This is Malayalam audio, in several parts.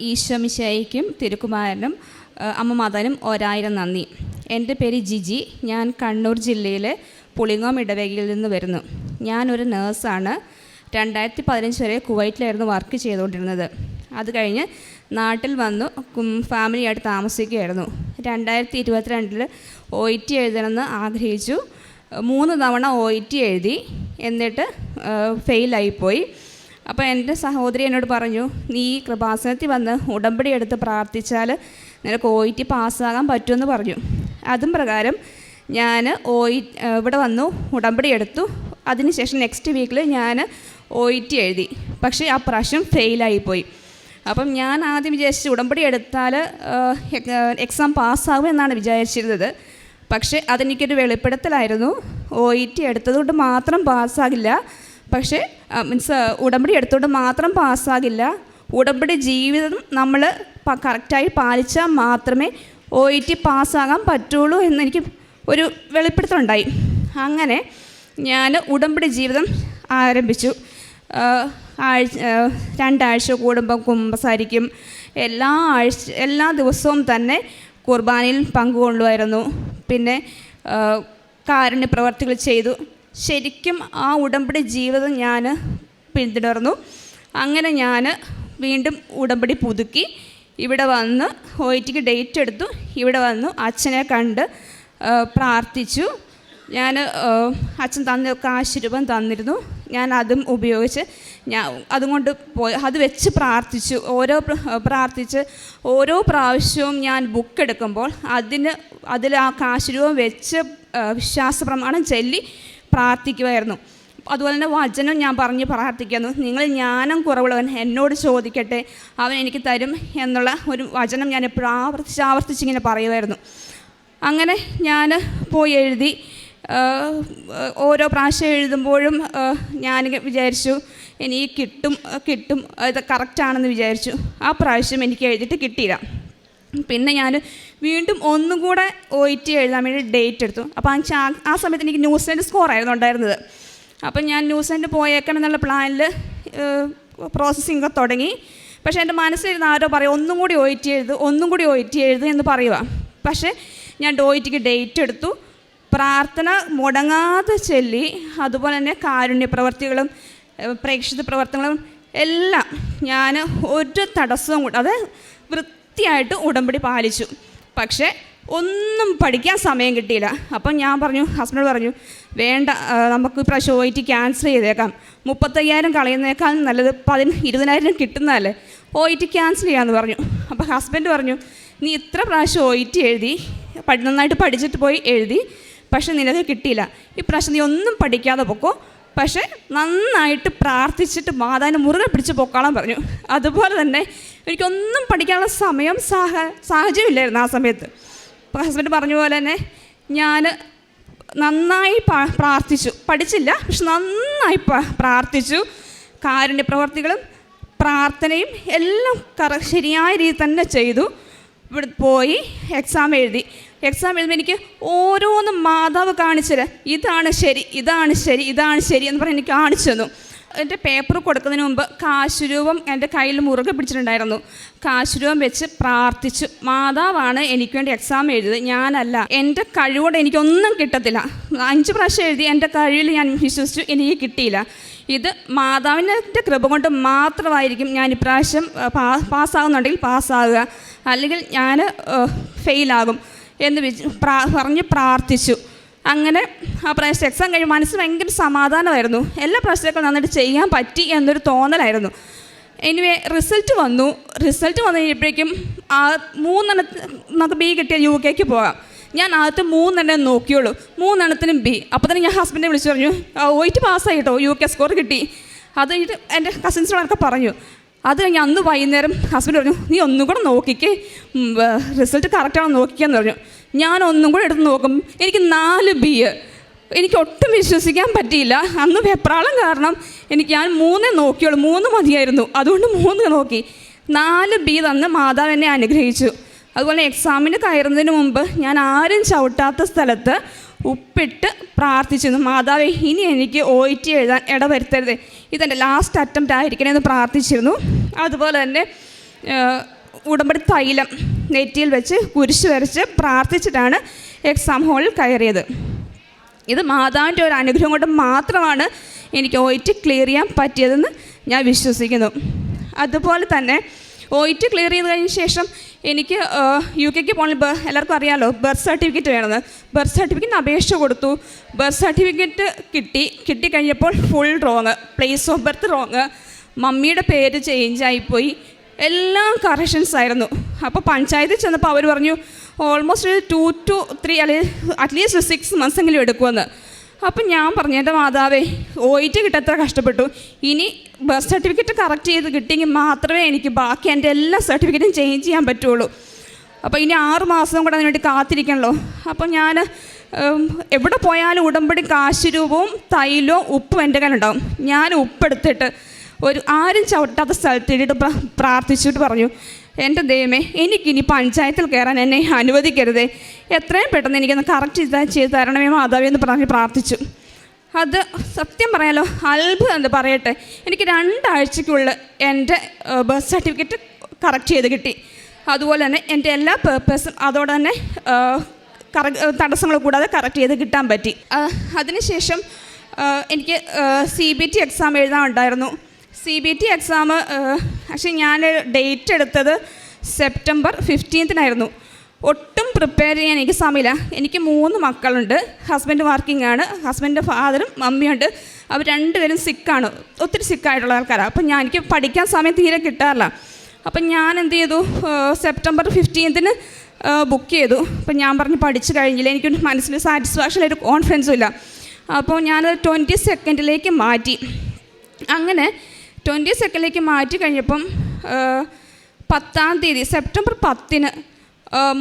ഈശോമിശായിക്കും തിരുക്കുമാരനും അമ്മ മാതാനും ഒരായിരം നന്ദി. എന്റെ പേര് ജിജി. ഞാൻ കണ്ണൂർ ജില്ലയിലെ പുളിങ്ങോം ഇടവകയിൽ നിന്ന് വരുന്നു. ഞാനൊരു നേഴ്സാണ്. രണ്ടായിരത്തി പതിനഞ്ച് വരെ കുവൈറ്റിലായിരുന്നു വർക്ക് ചെയ്തുകൊണ്ടിരുന്നത്. അത് കഴിഞ്ഞ് നാട്ടിൽ വന്നു ഫാമിലിയായിട്ട് താമസിക്കുകയായിരുന്നു. രണ്ടായിരത്തി ഇരുപത്തിരണ്ടിൽ ഒ ഇ ടി എഴുതണമെന്ന് ആഗ്രഹിച്ചു. മൂന്ന് തവണ ഒ ഇ ടി എഴുതി. എന്നിട്ട് ഫെയിലായിപ്പോയി. അപ്പോൾ എന്റെ സഹോദരി എന്നോട് പറഞ്ഞു നീ കൃപാസനത്തിൽ വന്ന് ഉടമ്പടി എടുത്ത് പ്രാർത്ഥിച്ചാൽ നിനക്ക് ഒ ഇ ടി പാസ്സാകാൻ പറ്റുമെന്ന് പറഞ്ഞു. അതും പ്രകാരം ഞാൻ ഒ ഇ ഇവിടെ വന്നു ഉടമ്പടി എടുത്തു. അതിനുശേഷം നെക്സ്റ്റ് വീക്കിൽ ഞാൻ ഒ ഇ ടി എഴുതി. പക്ഷേ ആ പ്രാവശ്യം ഫെയിലായിപ്പോയി അപ്പം ഞാൻ ആദ്യം വിചാരിച്ചു ഉടമ്പടി എടുത്താൽ എക്സാം പാസ്സാകും എന്നാണ് വിചാരിച്ചിരുന്നത്. പക്ഷേ അതെനിക്കൊരു വെളിപ്പെടുത്തലായിരുന്നു. ഒ ഇ ടി എടുത്തതുകൊണ്ട് മാത്രം പാസ്സാകില്ല. പക്ഷേ മീൻസ് ഉടമ്പടി എടുത്തുകൊണ്ട് മാത്രം പാസ്സാകില്ല. ഉടമ്പടി ജീവിതം നമ്മൾ കറക്റ്റായി പാലിച്ചാൽ മാത്രമേ ഒ ഇ ടി പാസ്സാകാൻ പറ്റുള്ളൂ എന്നെനിക്ക് ഒരു വെളിപ്പെടുത്തലുണ്ടായി. അങ്ങനെ ഞാൻ ഉടമ്പടി ജീവിതം ആരംഭിച്ചു. ആഴ്ച രണ്ടാഴ്ച കൂടുമ്പോൾ കുമ്പസാരിക്കും. എല്ലാ ആഴ്ച എല്ലാ ദിവസവും തന്നെ കുർബാനയിൽ പങ്കുകൊള്ളുമായിരുന്നു. പിന്നെ കാരുണ്യ പ്രവർത്തികൾ ചെയ്തു. ശരിക്കും ആ ഉടമ്പടി ജീവിതം ഞാൻ പിന്തുടർന്നു. അങ്ങനെ ഞാൻ വീണ്ടും ഉടമ്പടി പുതുക്കി. ഇവിടെ വന്ന് ഒ ടിക്ക് ഡേറ്റ് എടുത്തു. ഇവിടെ വന്ന് അച്ഛനെ കണ്ട് പ്രാർത്ഥിച്ചു. ഞാൻ അച്ഛൻ തന്ന കാശ് രൂപം തന്നിരുന്നു. ഞാൻ അതും ഉപയോഗിച്ച് ഞാൻ അതുകൊണ്ട് പോയി അത് വെച്ച് പ്രാർത്ഥിച്ചു. ഓരോ പ്രാർത്ഥിച്ച് ഓരോ പ്രാവശ്യവും ഞാൻ ബുക്ക് എടുക്കുമ്പോൾ അതിന് അതിൽ ആ കാശ് രൂപം വെച്ച് വിശ്വാസ പ്രമാണം ചൊല്ലി പ്രാർത്ഥിക്കുമായിരുന്നു. അതുപോലെ തന്നെ വചനം ഞാൻ പറഞ്ഞ് പ്രാർത്ഥിക്കുന്നു. നിങ്ങൾ ജ്ഞാനം കുറവുള്ളവൻ എന്നോട് ചോദിക്കട്ടെ. അവൻ എനിക്ക് തരും എന്നുള്ള ഒരു വചനം ഞാൻ എപ്പോഴും ആവർത്തിച്ച് ആവർത്തിച്ചിങ്ങനെ പറയുമായിരുന്നു. അങ്ങനെ ഞാൻ പോയി എഴുതി. ഓരോ പ്രാവശ്യം എഴുതുമ്പോഴും ഞാൻ വിചാരിച്ചു ഇനി കിട്ടും കിട്ടും. ഇത് കറക്റ്റാണെന്ന് വിചാരിച്ചു. ആ പ്രാവശ്യം എനിക്ക് എഴുതിയിട്ട് കിട്ടിയില്ല. പിന്നെ ഞാൻ വീണ്ടും ഒന്നും കൂടെ ഒ ടി എഴുതാൻ വേണ്ടി ഡേറ്റ് എടുത്തു. അപ്പോൾ ആ സമയത്ത് എനിക്ക് ന്യൂസിലൻഡ് സ്കോർ ആയിരുന്നു ഉണ്ടായിരുന്നത്. അപ്പം ഞാൻ ന്യൂസിലൻഡ് പോയേക്കണം എന്നുള്ള പ്ലാനിൽ പ്രോസസ്സിംഗ് ഒക്കെ തുടങ്ങി. പക്ഷേ എന്റെ മനസ്സിലിരുന്ന് ആരോ പറയും ഒന്നും കൂടി ഒ ടി എഴുതു ഒന്നും കൂടി ഒ ടി എഴുതു എന്ന് പറയുക പക്ഷേ ഞാൻ ഡോ ടിക്ക് ഡേറ്റ് എടുത്തു. പ്രാർത്ഥന മുടങ്ങാതെ ചൊല്ലി. അതുപോലെ തന്നെ കാരുണ്യ പ്രവർത്തികളും പ്രേക്ഷിത പ്രവർത്തനങ്ങളും എല്ലാം ഞാൻ ഒരു തടസ്സവും കൂടാതെ വൃത്തിയായിട്ട് ഉടമ്പടി പാലിച്ചു. പക്ഷേ ഒന്നും പഠിക്കാൻ സമയം കിട്ടിയില്ല. അപ്പം ഞാൻ പറഞ്ഞു ഹസ്ബൻഡ് പറഞ്ഞു വേണ്ട നമുക്ക് പ്രാവശ്യം ഒ ക്യാൻസൽ ചെയ്തേക്കാം. മുപ്പത്തയ്യായിരം കളയുന്നേക്കാൾ നല്ലത് പതിന് ഇരുപതിനായിരം കിട്ടുന്നതല്ലേ? ഒ ക്യാൻസൽ ചെയ്യാമെന്ന് പറഞ്ഞു. അപ്പോൾ ഹസ്ബൻഡ് പറഞ്ഞു നീ ഇത്ര പ്രാവശ്യം ടി എഴുതി നന്നായിട്ട് പഠിച്ചിട്ട് പോയി എഴുതി പക്ഷെ നിനക്ക് കിട്ടിയില്ല. ഇപ്രാവശ്യം നീ ഒന്നും പഠിക്കാതെ പൊക്കോ. പക്ഷേ നന്നായിട്ട് പ്രാർത്ഥിച്ചിട്ട് മാതാവിനെ മുറുകെ പിടിച്ച് പൊക്കാളാൻ പറഞ്ഞു. അതുപോലെ തന്നെ എനിക്കൊന്നും പഠിക്കാനുള്ള സമയം സാഹ സാഹചര്യമില്ലായിരുന്നു ആ സമയത്ത്. ഹസ്ബൻഡ് പറഞ്ഞ പോലെ തന്നെ ഞാൻ നന്നായി പ്രാർത്ഥിച്ചു. പഠിച്ചില്ല പക്ഷെ നന്നായി പ്രാർത്ഥിച്ചു. കാരുണ്യ പ്രവർത്തികളും പ്രാർത്ഥനയും എല്ലാം കറ ശരിയായ രീതിയിൽ തന്നെ ചെയ്തു. ഇവിടെ പോയി എക്സാം എഴുതി. എക്സാം എഴുതുമ്പോൾ എനിക്ക് ഓരോന്നും മാതാവ് കാണിച്ചു തരാം. ഇതാണ് ശരി ഇതാണ് ശരി ഇതാണ് ശരി എന്ന് പറഞ്ഞ് എനിക്ക് കാണിച്ചു തന്നു. എന്റെ പേപ്പർ കൊടുക്കുന്നതിന് മുമ്പ് കാശുരൂപം എന്റെ കയ്യിൽ മുറുകെ പിടിച്ചിട്ടുണ്ടായിരുന്നു. കാശുരൂപം വെച്ച് പ്രാർത്ഥിച്ചു. മാതാവാണ് എനിക്ക് വേണ്ടി എക്സാം എഴുതിയത്. ഞാനല്ല. എന്റെ കഴിവോടെ എനിക്കൊന്നും കിട്ടത്തില്ല. അഞ്ച് പ്രാവശ്യം എഴുതി എന്റെ കഴിവിൽ ഞാൻ വിശ്വസിച്ചു എനിക്ക് കിട്ടിയില്ല. ഇത് മാതാവിന്റെ കൃപ കൊണ്ട് മാത്രമായിരിക്കും ഞാൻ ഇപ്രാവശ്യം പാസ്സാകുന്നുണ്ടെങ്കിൽ പാസ്സാകുക അല്ലെങ്കിൽ ഞാൻ ഫെയിലാകും എന്ന് പറഞ്ഞ് പ്രാർത്ഥിച്ചു. അങ്ങനെ ആ പ്രാവശ്യം എക്സാം കഴിഞ്ഞ് മനസ്സ് ഭയങ്കര സമാധാനമായിരുന്നു. എല്ലാ പ്രാവശ്യത്തേക്കും നന്നായിട്ട് ചെയ്യാൻ പറ്റി എന്നൊരു തോന്നലായിരുന്നു. എനിവേ റിസൾട്ട് വന്നു. റിസൾട്ട് വന്നു കഴിഞ്ഞപ്പോഴേക്കും ആ മൂന്നെണ്ണത്തിന് നമുക്ക് ബി കിട്ടിയ യു കെക്ക് പോകാം. ഞാൻ ആദ്യത്തെ മൂന്നെണ്ണം നോക്കിയുള്ളൂ. മൂന്നെണ്ണത്തിനും ബി അപ്പോൾ തന്നെ ഞാൻ ഹസ്ബൻഡിനെ വിളിച്ചു പറഞ്ഞു ഒയിറ്റ് പാസ്സായി കേട്ടോ യു കെ സ്കോർ കിട്ടി. അത് കഴിഞ്ഞിട്ട് എന്റെ കസിൻസിനോടൊക്കെ പറഞ്ഞു അത് കഴിഞ്ഞ് അന്ന് വൈകുന്നേരം ഹസ്ബൻഡ് പറഞ്ഞു നീ ഒന്നും കൂടെ നോക്കിക്കേ. റിസൾട്ട് കറക്റ്റാണോ നോക്കിക്കാന്ന് പറഞ്ഞു. ഞാൻ ഒന്നും കൂടെ എടുത്ത് നോക്കും. എനിക്ക് നാല് ബി എനിക്ക് ഒട്ടും വിശ്വസിക്കാൻ പറ്റിയില്ല. അന്ന് വെപ്രാളം കാരണം എനിക്ക് ഞാൻ മൂന്നേ നോക്കിയുള്ളൂ. മൂന്ന് മതിയായിരുന്നു. അതുകൊണ്ട് മൂന്ന് നോക്കി. നാല് ബി തന്ന് മാതാവ് എന്നെ അനുഗ്രഹിച്ചു. അതുപോലെ എക്സാമിന് കയറുന്നതിന് മുമ്പ് ഞാൻ ആരും ചവിട്ടാത്ത സ്ഥലത്ത് ഉപ്പിട്ട് പ്രാർത്ഥിച്ചിരുന്നു. മാതാവേ ഇനി എനിക്ക് ഒ ടി എഴുതാൻ ഇടവരുത്തരുത്. ഇതെന്റെ ലാസ്റ്റ് അറ്റംപ്റ്റ് ആയിരിക്കണേ എന്ന് പ്രാർത്ഥിച്ചിരുന്നു. അതുപോലെ തന്നെ ഉടമ്പടി തൈലം നെറ്റിയിൽ വെച്ച് കുരിശ് വരച്ച് പ്രാർത്ഥിച്ചിട്ടാണ് എക്സാം ഹാളിൽ കയറിയത്. ഇത് മാതാവിന്റെ ഒരു അനുഗ്രഹം കൊണ്ട് മാത്രമാണ് എനിക്ക് ഒ ടി ക്ലിയർ ചെയ്യാൻ പറ്റിയതെന്ന് ഞാൻ വിശ്വസിക്കുന്നു. അതുപോലെ തന്നെ ഒ ടി ക്ലിയർ ചെയ്ത് കഴിഞ്ഞ ശേഷം എനിക്ക് യു കെക്ക് പോകണമെങ്കിൽ എല്ലാവർക്കും അറിയാമല്ലോ ബർത്ത് സർട്ടിഫിക്കറ്റ് വേണമെന്ന്. ബർത്ത് സർട്ടിഫിക്കറ്റിന് അപേക്ഷ കൊടുത്തു. ബർത്ത് സർട്ടിഫിക്കറ്റ് കിട്ടി. കിട്ടിക്കഴിഞ്ഞപ്പോൾ full wrong place of birth wrong മമ്മിയുടെ പേര് ചേഞ്ച് ആയിപ്പോയി. എല്ലാം കറക്ഷൻസ് ആയിരുന്നു. അപ്പോൾ പഞ്ചായത്തിൽ ചെന്നപ്പോൾ അവർ പറഞ്ഞു ഓൾമോസ്റ്റ് ഒരു ടു ടു ത്രീ അല്ലെങ്കിൽ അറ്റ്ലീസ്റ്റ് സിക്സ് മന്ത്സ് എങ്കിലും എടുക്കുമെന്ന്. അപ്പം ഞാൻ പറഞ്ഞു എന്റെ മാതാവേ ടി കിട്ടത്ര കഷ്ടപ്പെട്ടു. ഇനി ബർത്ത് സർട്ടിഫിക്കറ്റ് കറക്റ്റ് ചെയ്ത് കിട്ടിയെങ്കിൽ മാത്രമേ എനിക്ക് ബാക്കി എന്റെ എല്ലാ സർട്ടിഫിക്കറ്റും ചേഞ്ച് ചെയ്യാൻ പറ്റുള്ളൂ. അപ്പോൾ ഇനി ആറ് മാസം കൂടെ അതിനുവേണ്ടി കാത്തിരിക്കണല്ലോ. അപ്പം ഞാൻ എവിടെ പോയാലും ഉടമ്പടി കാശുരൂപവും തൈലവും ഉപ്പും എന്റെ കയ്യിലുണ്ടാവും. ഞാൻ ഉപ്പെടുത്തിട്ട് ഒരു ആരും ചവിട്ടാത്ത സ്ഥലത്തിട്ട് പ്രാർത്ഥിച്ചിട്ട് പറഞ്ഞു. എന്റെ ദൈവമേ എനിക്കിനി പഞ്ചായത്തിൽ കയറാൻ എന്നെ അനുവദിക്കരുതേ. എത്രയും പെട്ടെന്ന് എനിക്കൊന്ന് കറക്റ്റ് ചെയ്ത് ചെയ്ത് തരണമേ മാതാവേ എന്ന് പറഞ്ഞ് പ്രാർത്ഥിച്ചു. അത് സത്യം പറയാലോ അത്ഭുതം എന്ന് പറയട്ടെ. എനിക്ക് രണ്ടാഴ്ചയ്ക്കുള്ളിൽ എന്റെ ബർത്ത് സർട്ടിഫിക്കറ്റ് കറക്റ്റ് ചെയ്ത് കിട്ടി. അതുപോലെ തന്നെ എന്റെ എല്ലാ പേർപ്പസും അതോടെ തന്നെ കറ തടസ്സങ്ങൾ കൂടാതെ കറക്റ്റ് ചെയ്ത് കിട്ടാൻ പറ്റി. അതിനുശേഷം എനിക്ക് സി ബി ടി എക്സാം എഴുതാനുണ്ടായിരുന്നു സി ബി ടി എക്സാം പക്ഷേ ഞാൻ ഡേറ്റ് എടുത്തത് സെപ്റ്റംബർ ഫിഫ്റ്റീൻത്തിനായിരുന്നു ഒട്ടും പ്രിപ്പയർ ചെയ്യാൻ എനിക്ക് സമയമില്ല. എനിക്ക് മൂന്ന് മക്കളുണ്ട്. ഹസ്ബൻഡ് വർക്കിംഗ് ആണ്. ഹസ്ബൻഡിന്റെ ഫാദറും മമ്മിയുണ്ട് അവർ രണ്ടുപേരും സിക്കാണ് ഒത്തിരി സിക്കായിട്ടുള്ള ആൾക്കാരാണ് അപ്പം ഞാൻ എനിക്ക് പഠിക്കാൻ സമയം തീരെ കിട്ടാറില്ല. അപ്പം ഞാൻ എന്ത് ചെയ്തു? സെപ്റ്റംബർ ഫിഫ്റ്റീൻത്തിന് ബുക്ക് ചെയ്തു. അപ്പം ഞാൻ പറഞ്ഞ് പഠിച്ചു കഴിഞ്ഞില്ല. എനിക്ക് മനസ്സിൽ സാറ്റിസ്ഫാക്ഷൻ ഒരു കോൺഫിഡൻസും ഇല്ല. അപ്പോൾ ഞാൻ ട്വന്റി സെക്കൻഡിലേക്ക് മാറ്റി. അങ്ങനെ ട്വന്റി സെക്കൻഡിലേക്ക് മാറ്റി കഴിഞ്ഞപ്പം പത്താം തീയതി സെപ്റ്റംബർ പത്തിന്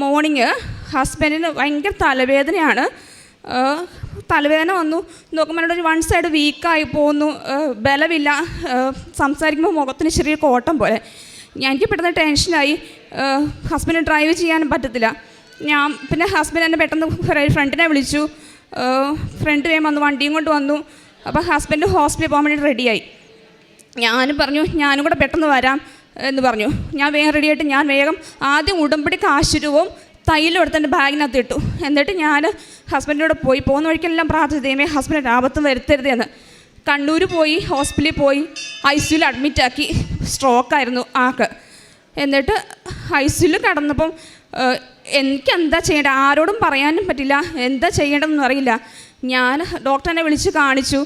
മോർണിംഗ് ഹസ്ബൻഡിന് ഭയങ്കര തലവേദനയാണ്. തലവേദന വന്നു. നോക്കുമ്പോൾ ഒരു വൺ സൈഡ് വീക്കായി പോകുന്നു ബലമില്ല. സംസാരിക്കുമ്പോൾ മുഖത്തിന് ചെറിയ കോട്ടം പോലെ. എനിക്ക് പെട്ടെന്ന് ടെൻഷനായി ഹസ്ബൻഡ് ഡ്രൈവ് ചെയ്യാൻ പറ്റത്തില്ല. ഞാൻ പിന്നെ ഹസ്ബൻഡ് എന്നെ പെട്ടെന്ന് ഫ്രണ്ടിനെ വിളിച്ചു. ഫ്രണ്ട് വേഗം വന്നു വണ്ടിയും കൊണ്ട് വന്നു. അപ്പോൾ ഹസ്ബൻഡ് ഹോസ്പിറ്റലിൽ പോകാൻ വേണ്ടി റെഡിയായി ഞാനും പറഞ്ഞു ഞാനും കൂടെ പെട്ടെന്ന് വരാം എന്ന് പറഞ്ഞു. ഞാൻ വേഗം റെഡിയായിട്ട് ഞാൻ വേഗം ആദ്യം ഉടമ്പടി കാശുരൂപവും തൈലും എടുത്ത് എന്റെ ബാഗിനകത്ത് ഇട്ടു. എന്നിട്ട് ഞാൻ ഹസ്ബൻഡിനോട് പോയി. പോകുന്ന വഴിക്കെല്ലാം പ്രാർത്ഥിച്ചു ദൈവമേ ഹസ്ബൻഡ് ആപത്തും വരുത്തരുത് എന്ന്. കണ്ണൂർ പോയി ഹോസ്പിറ്റലിൽ പോയി ഐ സിയിൽ അഡ്മിറ്റാക്കി സ്ട്രോക്കായിരുന്നു ആക്ക്. എന്നിട്ട് ഐ സിയിൽ കടന്നപ്പം എനിക്ക് എന്താ ചെയ്യേണ്ടത്? ആരോടും പറയാനും പറ്റില്ല. എന്താ ചെയ്യേണ്ടതെന്ന് അറിയില്ല. ഞാൻ ഡോക്ടറിനെ വിളിച്ച് കാണിച്ചു.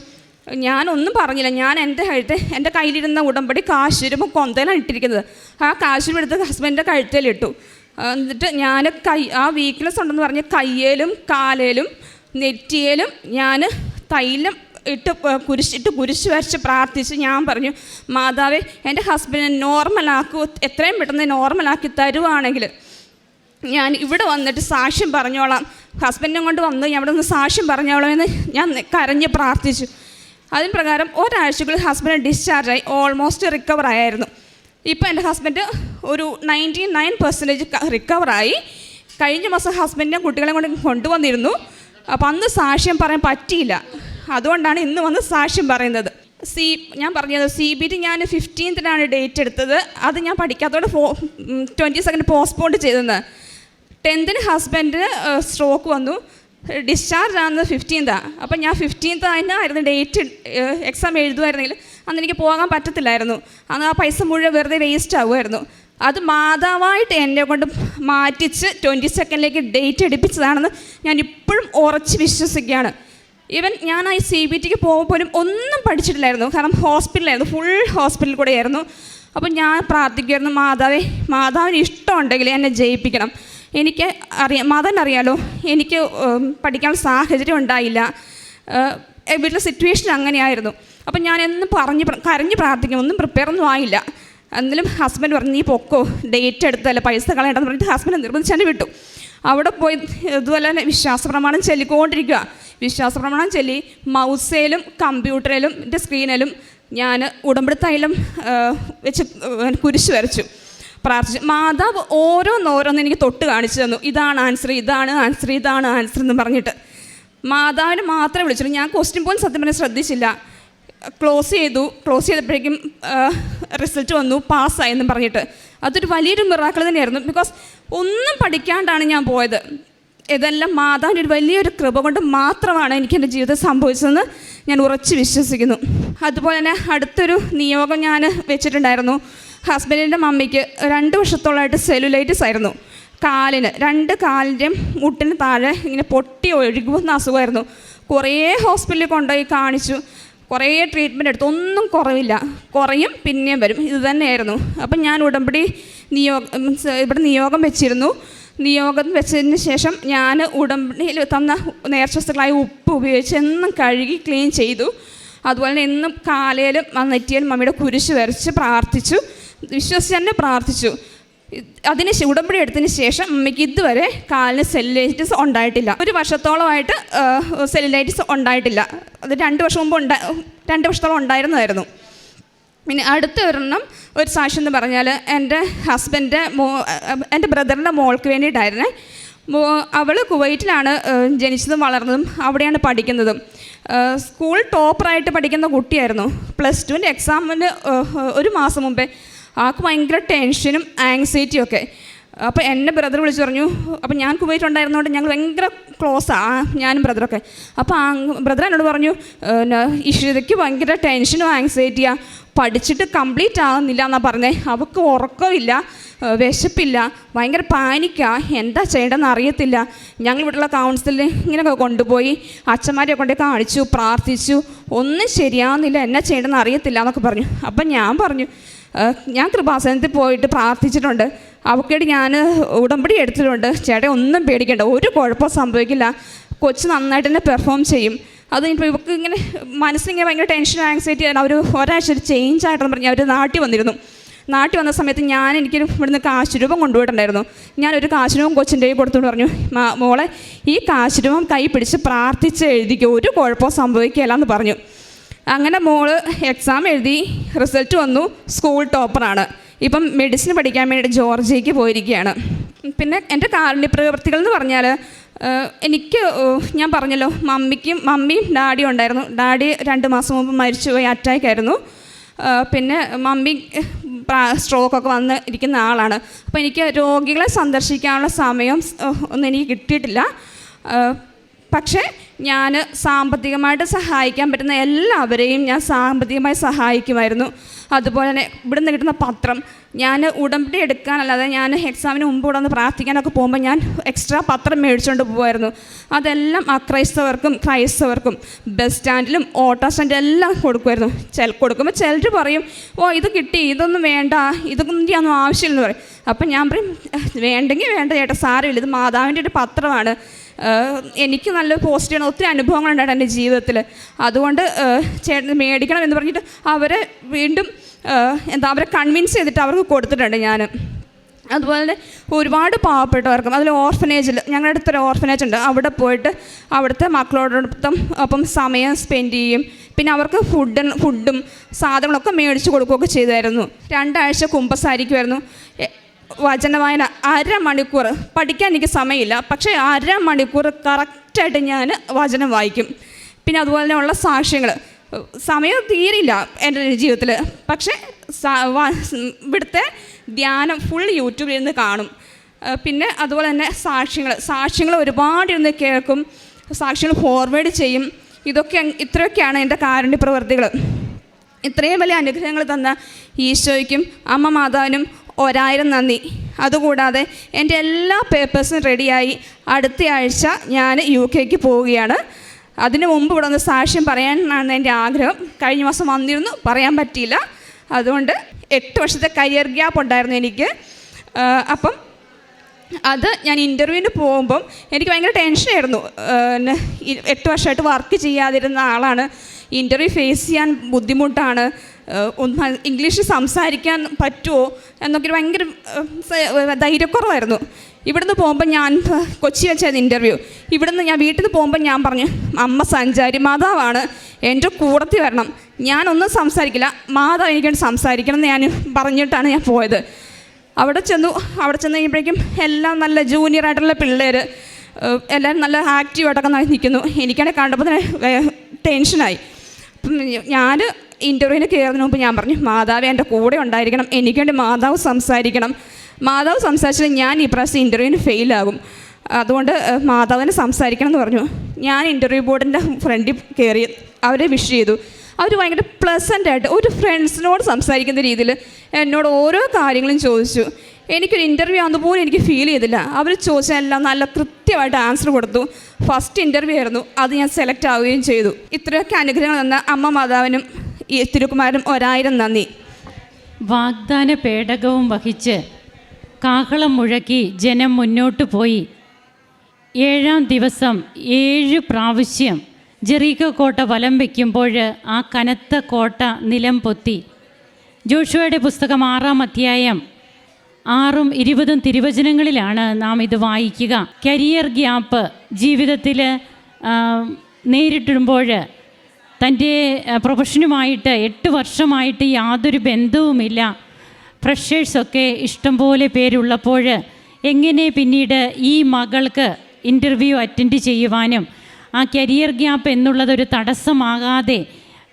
ഞാനൊന്നും പറഞ്ഞില്ല. ഞാൻ എന്റെ കഴുത്ത് എന്റെ കയ്യിലിരുന്ന ഉടമ്പടി കാശുരുമ്പോൾ കൊന്തയിലാണ് ഇട്ടിരിക്കുന്നത്. ആ കാശുരം എടുത്ത് ഹസ്ബൻഡിന്റെ കഴുത്തേലിട്ടു. എന്നിട്ട് ഞാൻ കൈ ആ വീക്ക്നെസ് ഉണ്ടെന്ന് പറഞ്ഞ് കയ്യേലും കാലേലും നെറ്റിയേലും ഞാൻ തൈലം ഇട്ട് കുരിശിട്ട് കുരിശ് വരച്ച് പ്രാർത്ഥിച്ച് ഞാൻ പറഞ്ഞു മാതാവേ എന്റെ ഹസ്ബൻഡിനെ നോർമലാക്കൂ എത്രയും പെട്ടെന്ന് നോർമലാക്കി തരുവാണെങ്കിൽ ഞാൻ ഇവിടെ വന്നിട്ട് സാക്ഷ്യം പറഞ്ഞോളാം. ഹസ്ബൻഡിനെ കൊണ്ട് വന്ന് ഞാൻ ഇവിടെ നിന്ന് സാക്ഷ്യം പറഞ്ഞോളാം എന്ന് ഞാൻ കരഞ്ഞ് പ്രാർത്ഥിച്ചു. അതിന് പ്രകാരം ഒരാഴ്ചക്കുള്ളിൽ ഹസ്ബൻഡ് ഡിസ്ചാർജായി ഓൾമോസ്റ്റ് റിക്കവർ ആയിരുന്നു ഇപ്പോൾ എന്റെ ഹസ്ബൻഡ് ഒരു നയന്റി നയൻ പെർസെന്റേജ് റിക്കവറായി കഴിഞ്ഞ മാസം ഹസ്ബൻഡിനെ കുട്ടികളെ കൊണ്ട് കൊണ്ടുവന്നിരുന്നു. അപ്പം അന്ന് സാക്ഷ്യം പറയാൻ പറ്റിയില്ല. അതുകൊണ്ടാണ് ഇന്ന് വന്ന് സാക്ഷ്യം പറയുന്നത്. സി ഞാൻ പറഞ്ഞത് സി ബി ടി ഞാൻ ഫിഫ്റ്റീൻത്തിനാണ് ഡേറ്റ് എടുത്തത്. അത് ഞാൻ പഠിക്കാത്തതോടെ ഫോ ട്വന്റി സെക്കൻഡ് പോസ്റ്റ്പോണ്ട് ചെയ്തെന്ന്. ടെൻത്തിന് ഹസ്ബൻഡിന് സ്ട്രോക്ക് വന്നു. ഡിസ്ചാർജ് ആകുന്നത് ഫിഫ്റ്റീൻത്താണ് അപ്പം ഞാൻ ഫിഫ്റ്റീൻത്ത് ആയിരുന്നു ഡേറ്റ് എക്സാം എഴുതുമായിരുന്നെങ്കിൽ അന്ന് എനിക്ക് പോകാൻ പറ്റത്തില്ലായിരുന്നു. അന്ന് ആ പൈസ മുഴുവൻ വെറുതെ വേസ്റ്റ് ആവുമായിരുന്നു. അത് മാതാവായിട്ട് എന്നെ കൊണ്ട് മാറ്റിച്ച് ട്വന്റി സെക്കൻഡിലേക്ക് ഡേറ്റ് എടുപ്പിച്ചതാണെന്ന് ഞാൻ ഇപ്പോഴും ഉറച്ച് വിശ്വസിക്കുകയാണ്. ഈവൻ ഞാൻ ആ സി ബി ടിക്ക് പോകുമ്പോൾ പോലും ഒന്നും പഠിച്ചിട്ടില്ലായിരുന്നു. കാരണം ഹോസ്പിറ്റലായിരുന്നു ഫുൾ ഹോസ്പിറ്റലിൽ കൂടെ ആയിരുന്നു അപ്പോൾ ഞാൻ പ്രാർത്ഥിക്കുമായിരുന്നു മാതാവേ മാതാവിന് ഇഷ്ടമുണ്ടെങ്കിൽ എന്നെ ജയിപ്പിക്കണം. എനിക്ക് അറിയാം മാതാവിന് അറിയാലോ എനിക്ക് പഠിക്കാൻ സാഹചര്യം ഉണ്ടായില്ല. വീട്ടിലെ സിറ്റുവേഷൻ അങ്ങനെയായിരുന്നു. അപ്പം ഞാൻ എന്നും പറഞ്ഞ് കരഞ്ഞ് പ്രാർത്ഥിക്കും. ഒന്നും പ്രിപ്പയർ ഒന്നും ആയില്ല. എന്നാലും ഹസ്ബൻഡ് പറഞ്ഞു നീ പൊക്കോ ഡേറ്റ് എടുത്തല്ല പൈസ കളയണ്ടെന്ന് പറഞ്ഞിട്ട് ഹസ്ബൻഡ് നിർബന്ധിച്ചാണ് വിട്ടു. അവിടെ പോയി ഇതുപോലെ തന്നെ വിശ്വാസ പ്രമാണം ചൊല്ലിക്കൊണ്ടിരിക്കുക വിശ്വാസ പ്രമാണം ചൊല്ലി മൗസയിലും കമ്പ്യൂട്ടറിലും എന്റെ സ്ക്രീനിലും ഞാൻ ഉടമ്പടി തൈലം വെച്ച് കുരിശ് വരച്ചു. പ്രാർത്ഥിച്ചു മാതാവ് ഓരോന്നോരോന്ന് എനിക്ക് തൊട്ട് കാണിച്ചു തന്നു. ഇതാണ് ആൻസർ ഇതാണ് ആൻസർ ഇതാണ് ആൻസർ എന്ന് പറഞ്ഞിട്ട്. മാതാവിനെ മാത്രമേ വിളിച്ചുള്ളൂ. ഞാൻ ക്വസ്റ്റ്യൻ പോലും സത്യം പറഞ്ഞാൽ ശ്രദ്ധിച്ചില്ല. ക്ലോസ് ചെയ്തു. ക്ലോസ് ചെയ്തപ്പോഴേക്കും റിസൾട്ട് വന്നു. പാസ്സായി എന്ന് പറഞ്ഞിട്ട്. അതൊരു വലിയൊരു മിറാക്കൾ തന്നെയായിരുന്നു. ബിക്കോസ് ഒന്നും പഠിക്കാണ്ടാണ് ഞാൻ പോയത്. ഇതെല്ലാം മാതാവിന്റെ ഒരു വലിയൊരു കൃപ കൊണ്ട് മാത്രമാണ് എനിക്ക് എന്റെ ജീവിതം സംഭവിച്ചതെന്ന് ഞാൻ ഉറച്ചു വിശ്വസിക്കുന്നു. അതുപോലെ തന്നെ അടുത്തൊരു നിയോഗം ഞാൻ വെച്ചിട്ടുണ്ടായിരുന്നു. ഹസ്ബൻഡിന്റെ മമ്മിക്ക് രണ്ട് വർഷത്തോളമായിട്ട് സെല്ലുലൈറ്റിസ് ആയിരുന്നു. കാലിന് രണ്ട് കാലിന്റെയും മുട്ടിന് താഴെ ഇങ്ങനെ പൊട്ടി ഒഴുകുന്ന അസുഖമായിരുന്നു. കുറേ ഹോസ്പിറ്റലിൽ കൊണ്ടുപോയി കാണിച്ചു. കുറേ ട്രീറ്റ്മെന്റ് എടുത്തു. ഒന്നും കുറവില്ല. കുറയും പിന്നെയും വരും. ഇത് തന്നെയായിരുന്നു. അപ്പം ഞാൻ ഉടമ്പടി നിയോഗം ഇവിടെ നിയോഗം വെച്ചിരുന്നു. നിയോഗം വെച്ചതിന് ശേഷം ഞാൻ ഉടമ്പടിയിൽ തന്ന നേർച്ചവസ്തുക്കളായ ഉപ്പ് ഉപയോഗിച്ച് എന്നും കഴുകി ക്ലീൻ ചെയ്തു. അതുപോലെ എന്നും കാലയിലും നെറ്റിയിലും മമ്മിയുടെ കുരിശ് വരച്ച് പ്രാർത്ഥിച്ചു. വിശ്വസിച്ച് തന്നെ പ്രാർത്ഥിച്ചു. അതിന് ഉടമ്പടി എടുത്തതിന് ശേഷം അമ്മയ്ക്ക് ഇതുവരെ കാലിന് സെല്ലുലൈറ്റിസ് ഉണ്ടായിട്ടില്ല. ഒരു വർഷത്തോളമായിട്ട് സെല്ലുലൈറ്റിസ് ഉണ്ടായിട്ടില്ല. അത് രണ്ട് വർഷം മുമ്പ് ഉണ്ടാ രണ്ട് വർഷത്തോളം ഉണ്ടായിരുന്നതായിരുന്നു. പിന്നെ അടുത്ത ഒരെണ്ണം ഒരു സാക്ഷ്യം എന്ന് പറഞ്ഞാൽ എന്റെ ഹസ്ബൻഡിന്റെ മോ എന്റെ ബ്രദറിന്റെ മോൾക്ക് വേണ്ടിയിട്ടായിരുന്നേ. അവൾ കുവൈറ്റിലാണ് ജനിച്ചതും വളർന്നതും അവിടെയാണ് പഠിക്കുന്നതും. സ്കൂൾ ടോപ്പറായിട്ട് പഠിക്കുന്ന കുട്ടിയായിരുന്നു. പ്ലസ് ടുവിന്റെ എക്സാമിന് ഒരു മാസം മുമ്പേ ആൾക്ക് ഭയങ്കര ടെൻഷനും ആങ്സൈറ്റിയും ഒക്കെ. അപ്പോൾ എന്നെ ബ്രദർ വിളിച്ചു പറഞ്ഞു അപ്പോൾ ഞാൻ കുവൈറ്റ് ഉണ്ടായിരുന്നതുകൊണ്ട് ഞങ്ങൾ ഭയങ്കര ക്ലോസാണ് ഞാനും ബ്രദറൊക്കെ അപ്പോൾ ആ ബ്രദർ എന്നോട് പറഞ്ഞു ഇഷിതയ്ക്ക് ഭയങ്കര ടെൻഷനും ആങ്സൈറ്റിയാണ് പഠിച്ചിട്ട് കംപ്ലീറ്റ് ആകുന്നില്ല എന്നാണ് പറഞ്ഞത് അവൾക്ക് ഉറക്കമില്ല വിശപ്പില്ല ഭയങ്കര പാനിക്കാ എന്താ ചെയ്യേണ്ടതെന്ന് അറിയത്തില്ല. ഞങ്ങൾ ഇവിടെയുള്ള കൗൺസിലിൽ ഇങ്ങനെയൊക്കെ കൊണ്ടുപോയി അച്ഛന്മാരെ കൊണ്ട് കാണിച്ചു പ്രാർത്ഥിച്ചു. ഒന്നും ശരിയാവുന്നില്ല. എന്നാ ചെയ്യേണ്ടതെന്ന് അറിയത്തില്ല എന്നൊക്കെ പറഞ്ഞു. അപ്പം ഞാൻ പറഞ്ഞു ഞാൻ കൃപാസനത്തിൽ പോയിട്ട് പ്രാർത്ഥിച്ചിട്ടുണ്ട്. അവക്കേട് ഞാൻ ഉടമ്പടി എടുത്തിട്ടുണ്ട്. ചേട്ടൻ ഒന്നും പേടിക്കേണ്ട. ഒരു കുഴപ്പം സംഭവിക്കില്ല. കൊച്ച് നന്നായിട്ട് തന്നെ പെർഫോം ചെയ്യും. അത് ഇപ്പോൾ ഇവർക്ക് ഇങ്ങനെ മനസ്സിലിങ്ങനെ ഭയങ്കര ടെൻഷൻ ആങ്സൈറ്റി ആയിരുന്നു. അവർ ഒരാഴ്ച ഒരു ചേഞ്ച് ആയിട്ടെന്ന് പറഞ്ഞ് അവർ നാട്ടിൽ വന്നിരുന്നു. നാട്ടിൽ വന്ന സമയത്ത് ഞാൻ എനിക്ക് ഇവിടുന്ന് കാശുരൂപം കൊണ്ടുപോയിട്ടുണ്ടായിരുന്നു. ഞാനൊരു കാശുരൂപം കൊച്ചിന്റെ കയ്യിൽ കൊടുത്തുകൊണ്ട് പറഞ്ഞു. "മാ- മോളെ ഈ കാശുരൂപം കൈ പിടിച്ച് പ്രാർത്ഥിച്ച് എഴുതിക്കോ. ഒരു കുഴപ്പവും സംഭവിക്കില്ല എന്ന് പറഞ്ഞു. അങ്ങനെ മോൾ എക്സാം എഴുതി റിസൾട്ട് വന്നു സ്കൂൾ ടോപ്പറാണ് ഇപ്പം മെഡിസിൻ പഠിക്കാൻ വേണ്ടി ജോർജിയയ്ക്ക് പോയിരിക്കുകയാണ്. പിന്നെ എന്റെ കാരുണ്യ പ്രവൃത്തികൾ എന്ന് പറഞ്ഞാൽ എനിക്ക് ഞാൻ പറഞ്ഞല്ലോ മമ്മിക്കും മമ്മിയും ഡാഡിയും ഉണ്ടായിരുന്നു. ഡാഡി രണ്ട് മാസം മുമ്പ് മരിച്ചുപോയി അറ്റാക്ക് ആയിരുന്നു. പിന്നെ മമ്മി സ്ട്രോക്കൊക്കെ വന്ന് ഇരിക്കുന്ന ആളാണ്. അപ്പോൾ എനിക്ക് രോഗികളെ സന്ദർശിക്കാനുള്ള സമയം ഒന്നും എനിക്ക് കിട്ടിയിട്ടില്ല. പക്ഷേ ഞാൻ സാമ്പത്തികമായിട്ട് സഹായിക്കാൻ പറ്റുന്ന എല്ലാവരെയും ഞാൻ സാമ്പത്തികമായി സഹായിക്കുമായിരുന്നു. അതുപോലെ തന്നെ ഇവിടുന്ന് കിട്ടുന്ന പത്രം ഞാൻ ഉടമ്പടി എടുക്കാനല്ലാതെ ഞാൻ എക്സാമിന് മുമ്പ് ഇവിടെ നിന്ന് പ്രാർത്ഥിക്കാനൊക്കെ പോകുമ്പോൾ ഞാൻ എക്സ്ട്രാ പത്രം മേടിച്ചുകൊണ്ട് പോകുമായിരുന്നു അതെല്ലാം അക്രൈസ്തവർക്കും ക്രൈസ്തവർക്കും ബസ് സ്റ്റാൻഡിലും ഓട്ടോ സ്റ്റാൻഡിലും എല്ലാം കൊടുക്കുമായിരുന്നു. ചില കൊടുക്കുമ്പോൾ ചിലർ പറയും ഓ ഇത് കിട്ടി ഇതൊന്നും വേണ്ട ഇതൊന്നും ഒന്നും ആവശ്യമില്ലെന്ന് പറയും. അപ്പം ഞാൻ പറയും വേണ്ടെങ്കിൽ വേണ്ട ചേട്ടാ സാരമില്ല ഇത് മാതാവിന്റെ ഒരു പത്രമാണ്. എനിക്ക് നല്ല പോസിറ്റീവ് ഒത്തിരി അനുഭവങ്ങൾ അനുഭവങ്ങളുണ്ടായിട്ട് എന്റെ ജീവിതത്തിൽ. അതുകൊണ്ട് ചേട്ടൻ മേടിക്കണം എന്ന് പറഞ്ഞിട്ട് അവരെ വീണ്ടും എന്താ അവരെ കൺവിൻസ് ചെയ്തിട്ട് അവർക്ക് കൊടുത്തിട്ടുണ്ട് ഞാൻ അതുപോലെ തന്നെ ഒരുപാട് പാവപ്പെട്ടവർക്കും അതിൽ ഓർഫനേജിൽ ഞങ്ങളുടെ അടുത്തൊരു ഓർഫനേജ് ഉണ്ട്. അവിടെ പോയിട്ട് അവിടുത്തെ മക്കളോടൊപ്പം ഒപ്പം സമയം സ്പെൻഡ് ചെയ്യും. പിന്നെ അവർക്ക് ഫുഡ് ഫുഡും സാധനങ്ങളൊക്കെ മേടിച്ച് കൊടുക്കുകയൊക്കെ ചെയ്തായിരുന്നു. രണ്ടാഴ്ച കുമ്പസാരിക്കുമായിരുന്നു എ- വചന വായന അരമണിക്കൂർ പഠിക്കാൻ എനിക്ക് സമയമില്ല. പക്ഷേ അരമണിക്കൂർ കറക്റ്റായിട്ട് ഞാൻ വചനം വായിക്കും. പിന്നെ അതുപോലെ തന്നെ ഉള്ള സാക്ഷ്യങ്ങൾ സമയം തീരില്ല എന്റെ ജീവിതത്തിൽ പക്ഷേ ഇവിടുത്തെ ധ്യാനം ഫുൾ യൂട്യൂബിൽ നിന്ന് കാണും. പിന്നെ അതുപോലെ തന്നെ സാക്ഷ്യങ്ങൾ സാക്ഷ്യങ്ങൾ ഒരുപാട് ഇരുന്ന് കേൾക്കും. സാക്ഷ്യങ്ങൾ ഫോർവേഡ് ചെയ്യും. ഇതൊക്കെ ഇത്രയൊക്കെയാണ് എന്റെ കാരുണ്യ പ്രവൃത്തികൾ ഇത്രയും വലിയ അനുഗ്രഹങ്ങൾ തന്ന ഈശോയ്ക്കും അമ്മ മാതാവിനും ഒരായിരം നന്ദി. അതുകൂടാതെ എന്റെ എല്ലാ പേപ്പേഴ്സും റെഡിയായി അടുത്ത ആഴ്ച ഞാൻ യു കെക്ക് പോവുകയാണ്. അതിനു മുമ്പ് ഇവിടെ ഒന്ന് സാക്ഷ്യം പറയാനാണ് എന്റെ ആഗ്രഹം. കഴിഞ്ഞ മാസം വന്നിരുന്നു. പറയാൻ പറ്റിയില്ല. അതുകൊണ്ട് എട്ട് വർഷത്തെ കരിയർ ഗ്യാപ്പ് ഉണ്ടായിരുന്നു എനിക്ക്. അപ്പം അത് ഞാൻ ഇന്റർവ്യൂവിന് പോകുമ്പം എനിക്ക് ഭയങ്കര ടെൻഷനായിരുന്നു എട്ട് വർഷമായിട്ട് വർക്ക് ചെയ്യാതിരുന്ന ആളാണ്. ഇന്റർവ്യൂ ഫേസ് ചെയ്യാൻ ബുദ്ധിമുട്ടാണ്. ഒന്ന് ഇംഗ്ലീഷ് സംസാരിക്കാൻ പറ്റുമോ എന്നൊക്കെ ഒരു ഭയങ്കര ധൈര്യക്കുറവായിരുന്നു. ഇവിടുന്ന് പോകുമ്പോൾ ഞാൻ കൊച്ചി വെച്ചായിരുന്നു ഇന്റർവ്യൂ ഇവിടുന്ന് ഞാൻ വീട്ടിൽ നിന്ന് പോകുമ്പോൾ ഞാൻ പറഞ്ഞു അമ്മ സഞ്ചാരി മാതാവാണ് എന്റെ കൂടത്തിൽ വരണം. ഞാനൊന്നും സംസാരിക്കില്ല മാതാവ് എനിക്ക് സംസാരിക്കണം എന്ന് ഞാൻ പറഞ്ഞിട്ടാണ് ഞാൻ പോയത്. അവിടെ ചെന്നു അവിടെ ചെന്ന് കഴിയുമ്പോഴേക്കും എല്ലാം നല്ല ജൂനിയർ ആയിട്ടുള്ള പിള്ളേർ എല്ലാവരും നല്ല ആക്റ്റീവായിട്ടൊക്കെ നിൽക്കുന്നു എനിക്കാണെങ്കിൽ കണ്ടപ്പോൾ തന്നെ ടെൻഷനായി ഞാൻ ഇന്റർവ്യൂവിന് കയറുന്നതിന് മുമ്പ് ഞാൻ പറഞ്ഞു മാതാവ് എന്റെ കൂടെ ഉണ്ടായിരിക്കണം. എനിക്ക് വേണ്ടി മാതാവ് സംസാരിക്കണം. മാതാവ് സംസാരിച്ചാൽ ഞാൻ ഈ പ്രാവശ്യം ഇന്റർവ്യൂവിന് ഫെയിലാകും അതുകൊണ്ട് മാതാവിനെ സംസാരിക്കണം എന്ന് പറഞ്ഞു. ഞാൻ ഇന്റർവ്യൂ ബോർഡിന്റെ ഫ്രണ്ടിൽ കയറി അവരെ വിഷ് ചെയ്തു. അവർ ഭയങ്കര പ്ലസന്റ് ആയിട്ട് ഒരു ഫ്രണ്ട്സിനോട് സംസാരിക്കുന്ന രീതിയിൽ എന്നോട് ഓരോ കാര്യങ്ങളും ചോദിച്ചു. എനിക്കൊരു ഇന്റർവ്യൂ ആകുമ്പോൾ എനിക്ക് ഫീൽ ചെയ്തില്ല. അവർ ചോദിച്ചതെല്ലാം നല്ല കൃത്യമായിട്ട് ആൻസർ കൊടുത്തു. ഫസ്റ്റ് ഇന്റർവ്യൂ ആയിരുന്നു. അത് ഞാൻ സെലക്ട് ആവുകയും ചെയ്തു. ഇത്രയൊക്കെ അനുഗ്രഹങ്ങൾ തന്ന അമ്മ മാതാവിനും ഈ തിരുക്കുമാരനും ഒരായിരം നന്ദി. വാഗ്ദാന പേടകവും വഹിച്ച് കാഹളം മുഴക്കി ജനം മുന്നോട്ട് പോയി. ഏഴാം ദിവസം ഏഴ് പ്രാവശ്യം ജെറീക്കോ കോട്ട വലം വയ്ക്കുമ്പോൾ ആ കനത്ത കോട്ട നിലം പൊത്തി. ജോഷുവയുടെ പുസ്തകം ആറാം അധ്യായം ആറും ഇരുപതും തിരുവചനങ്ങളിലാണ് നാം ഇത് വായിക്കുക. കരിയർ ഗ്യാപ്പ് ജീവിതത്തിൽ നേരിട്ടിടുമ്പോൾ തന്റെ പ്രൊഫഷനുമായിട്ട് എട്ട് വർഷമായിട്ട് യാതൊരു ബന്ധവുമില്ല. ഫ്രഷേഴ്സൊക്കെ ഇഷ്ടംപോലെ പേരുള്ളപ്പോൾ എങ്ങനെ പിന്നീട് ഈ മകൾക്ക് ഇന്റർവ്യൂ അറ്റൻഡ് ചെയ്യുവാനും ആ കരിയർ ഗ്യാപ്പ് എന്നുള്ളതൊരു തടസ്സമാകാതെ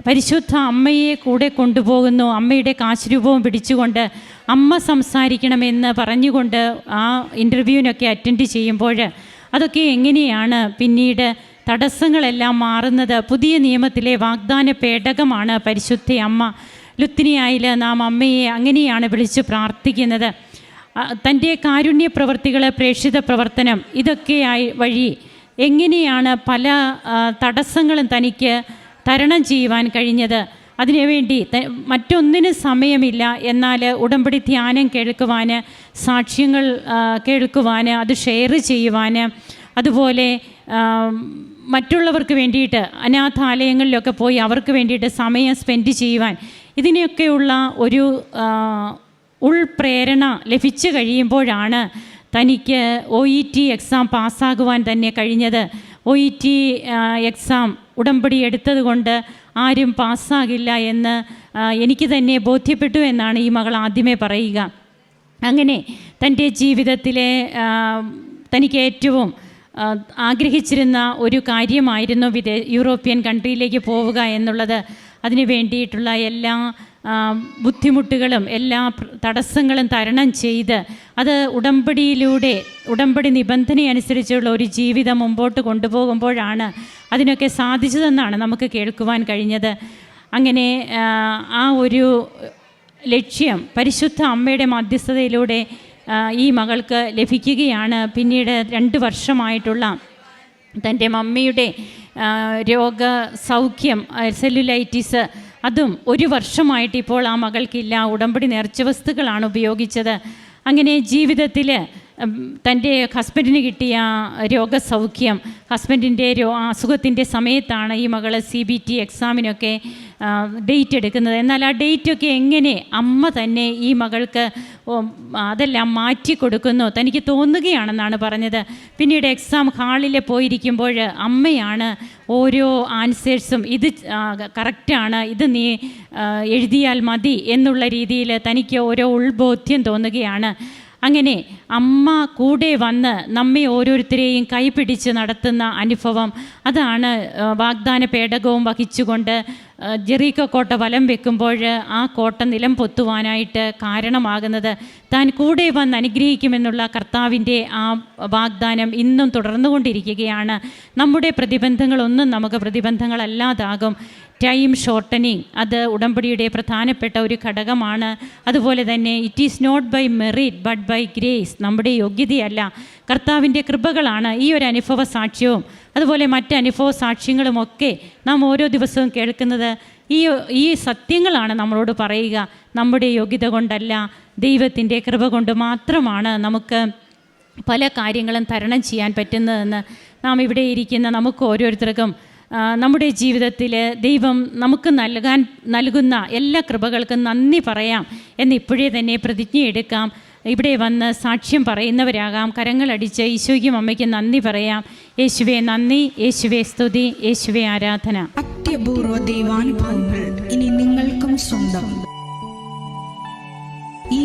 പരിശുദ്ധ അമ്മയെ കൂടെ കൊണ്ടുപോകുന്നു. അമ്മയുടെ കാശുരൂപവും പിടിച്ചുകൊണ്ട് അമ്മ സംസാരിക്കണമെന്ന് പറഞ്ഞുകൊണ്ട് ആ ഇന്റർവ്യൂവിനൊക്കെ അറ്റൻഡ് ചെയ്യുമ്പോൾ അതൊക്കെ എങ്ങനെയാണ്? പിന്നീട് തടസ്സങ്ങളെല്ലാം മാറുന്നത്. പുതിയ നിയമത്തിലെ വാഗ്ദാന പേടകമാണ് പരിശുദ്ധ അമ്മ. ലുത്തിനിയായിൽ നാം അമ്മയെ അങ്ങനെയാണ് വിളിച്ച് പ്രാർത്ഥിക്കുന്നത്. തന്റെ കാരുണ്യ പ്രവർത്തികൾ പ്രേക്ഷിത പ്രവർത്തനം ഇതൊക്കെയായി വഴി എങ്ങനെയാണ് പല തടസ്സങ്ങളും തനിക്ക് തരണം ചെയ്യുവാൻ കഴിഞ്ഞത്. അതിനുവേണ്ടി മറ്റൊന്നിന് സമയമില്ല. എന്നാൽ ഉടമ്പടി ധ്യാനം കേൾക്കുവാൻ സാക്ഷ്യങ്ങൾ കേൾക്കുവാൻ അത് ഷെയർ ചെയ്യുവാൻ അതുപോലെ മറ്റുള്ളവർക്ക് വേണ്ടിയിട്ട് അനാഥാലയങ്ങളിലൊക്കെ പോയി അവർക്ക് വേണ്ടിയിട്ട് സമയം സ്പെൻഡ് ചെയ്യുവാൻ. ഇതിനെയൊക്കെയുള്ള ഒരു ഉൾപ്രേരണ ലഭിച്ചു കഴിയുമ്പോഴാണ് തനിക്ക് ഒ ഇ ടി എക്സാം പാസ്സാകുവാൻ തന്നെ കഴിഞ്ഞത്. ഒ ഇ ടി എക്സാം ഉടമ്പടി എടുത്തതുകൊണ്ട് ആരും പാസ്സാകില്ല എന്ന് എനിക്ക് തന്നെ ബോധ്യപ്പെട്ടു എന്നാണ് ഈ മകൾ ആദ്യമേ പറയുക. അങ്ങനെ തന്റെ ജീവിതത്തിലെ തനിക്ക് ഏറ്റവും ആഗ്രഹിച്ചിരുന്ന ഒരു കാര്യമായിരുന്നു വിദേ യൂറോപ്യൻ കൺട്രിയിലേക്ക് പോവുക എന്നുള്ളത്. അതിനു വേണ്ടിയിട്ടുള്ള എല്ലാ ബുദ്ധിമുട്ടുകളും എല്ലാ തടസ്സങ്ങളും തരണം ചെയ്ത് അത് ഉടമ്പടിയിലൂടെ ഉടമ്പടി നിബന്ധന അനുസരിച്ചുള്ള ഒരു ജീവിതം മുമ്പോട്ട് കൊണ്ടുപോകുമ്പോഴാണ് അതിനൊക്കെ സാധിച്ചതെന്നാണ് നമുക്ക് കേൾക്കുവാൻ കഴിഞ്ഞത്. അങ്ങനെ ആ, ഒരു ലക്ഷ്യം പരിശുദ്ധ അമ്മയുടെ മധ്യസ്ഥതയിലൂടെ ഈ മകൾക്ക് ലഭിക്കുകയാണ്. പിന്നീട് രണ്ട് വർഷമായിട്ടുള്ള തന്റെ മമ്മിയുടെ രോഗ സൗഖ്യം സെല്ലുലൈറ്റിസ് അതും ഒരു വർഷമായിട്ട് ഇപ്പോൾ ആ മകൾക്കില്ല ഉടമ്പടി നേർച്ച വസ്തുക്കളാണ് ഉപയോഗിച്ചത്. അങ്ങനെ ജീവിതത്തിൽ തന്റെ ഹസ്ബൻഡിന് കിട്ടിയ രോഗസൗഖ്യം ഹസ്ബൻഡിന്റെ രോ അസുഖത്തിന്റെ സമയത്താണ് ഈ മകൾ സി ബി ടി എക്സാമിനൊക്കെ ഡേറ്റ് എടുക്കുന്നത്. എന്നാൽ ആ ഡേറ്റൊക്കെ എങ്ങനെ അമ്മ തന്നെ ഈ മകൾക്ക് അതെല്ലാം മാറ്റി കൊടുക്കുന്നു. തനിക്ക് തോന്നുകയാണെന്നാണ് പറഞ്ഞത്. പിന്നീട് എക്സാം ഹാളിൽ പോയിരിക്കുമ്പോൾ അമ്മയാണ് ഓരോ ആൻസേഴ്സും ഇത് കറക്റ്റാണ് ഇത് നീ എഴുതിയാൽ മതി എന്നുള്ള രീതിയിൽ തനിക്ക് ഓരോ ഉൾബോധ്യം തോന്നുകയാണ്. അങ്ങനെ അമ്മ കൂടെ വന്ന് നമ്മെ ഓരോരുത്തരെയും കൈപിടിച്ച് നടത്തുന്ന അനുഭവം അതാണ് വാഗ്ദാന പേടകവും വഹിച്ചുകൊണ്ട് ജെറീക്കോ കോട്ട വലം വെക്കുമ്പോൾ ആ കോട്ട നിലം പൊത്തുവാനായിട്ട് കാരണമാകുന്നത്. താൻ കൂടെ വന്ന് അനുഗ്രഹിക്കുമെന്നുള്ള കർത്താവിന്റെ ആ വാഗ്ദാനം ഇന്നും തുടർന്നുകൊണ്ടിരിക്കുകയാണ്. നമ്മുടെ പ്രതിബന്ധങ്ങളൊന്നും നമുക്ക് പ്രതിബന്ധങ്ങളല്ലാതാകും. ടൈം ഷോർട്ടനിങ് അത് ഉടമ്പടിയുടെ പ്രധാനപ്പെട്ട ഒരു ഘടകമാണ്. അതുപോലെ തന്നെ it is not by merit but by grace നമ്മുടെ യോഗ്യതയല്ല. കർത്താവിന്റെ കൃപകളാണ് ഈ ഒരു അനുഭവ സാക്ഷ്യവും. അതുപോലെ മറ്റ് അനുഭവ സാക്ഷ്യങ്ങളുമൊക്കെ നാം ഓരോ ദിവസവും കേൾക്കുന്നത് ഈ ഈ സത്യങ്ങളാണ് നമ്മളോട് പറയുക. നമ്മുടെ യോഗ്യത കൊണ്ടല്ല ദൈവത്തിന്റെ കൃപ കൊണ്ട് മാത്രമാണ് നമുക്ക് പല കാര്യങ്ങളും തരണം ചെയ്യാൻ പറ്റുന്നതെന്ന്. നാം ഇവിടെ ഇരിക്കുന്ന നമുക്ക് ഓരോരുത്തർക്കും നമ്മുടെ ജീവിതത്തിൽ ദൈവം നമുക്ക് നൽകാൻ നൽകുന്ന എല്ലാ കൃപകൾക്കും നന്ദി പറയാം എന്ന് ഇപ്പോഴേ തന്നെ പ്രതിജ്ഞ എടുക്കാം. ഇവിടെ വന്ന് സാക്ഷ്യം പറയുന്നവരാകാം. കരങ്ങളടിച്ച് ഈശോയ്ക്കും അമ്മയ്ക്കും നന്ദി പറയാം. യേശുവെ നന്ദി. യേശുവെ സ്തുതി. യേശുവെ ആരാധന. അത്യപൂർവ ദൈവാനുഭവങ്ങൾ ഇനി നിങ്ങൾക്കും സ്വന്തം. ഈ